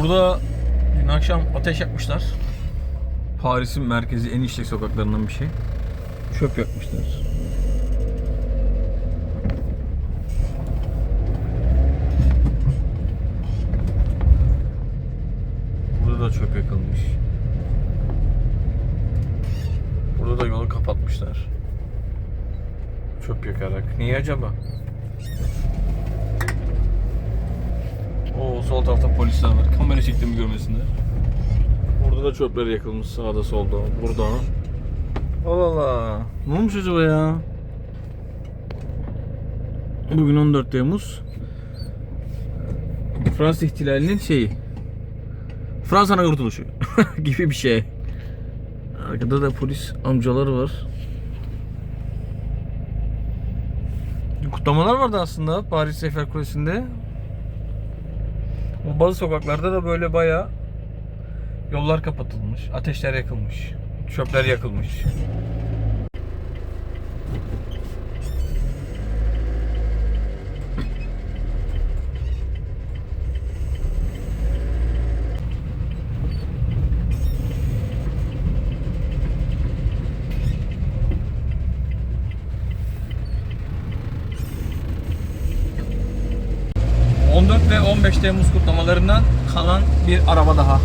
Burada dün akşam ateş yakmışlar. Paris'in merkezi en işlek sokaklarından bir şey. Çöp yakmışlar. Burada da çöp yakılmış. Burada da yolu kapatmışlar. Çöp yakarak. Niye acaba? Sol tarafta polisler var. Kamera çektiğimi görmesinler. Burada da çöpler yakılmış sağda solda. Burada. Allah Allah. Ne olmuş acaba ya? Bugün 14 Temmuz. Fransız ihtilalinin şeyi. Fransa'nın kurtuluşu gibi bir şey. Arkada da polis amcalar var. Kutlamalar vardı aslında Paris Eiffel Kulesi'nde. Bazı sokaklarda da böyle bayağı yollar kapatılmış, ateşler yakılmış, çöpler yakılmış. ...14 ve 15 Temmuz kutlamalarından kalan bir araba daha.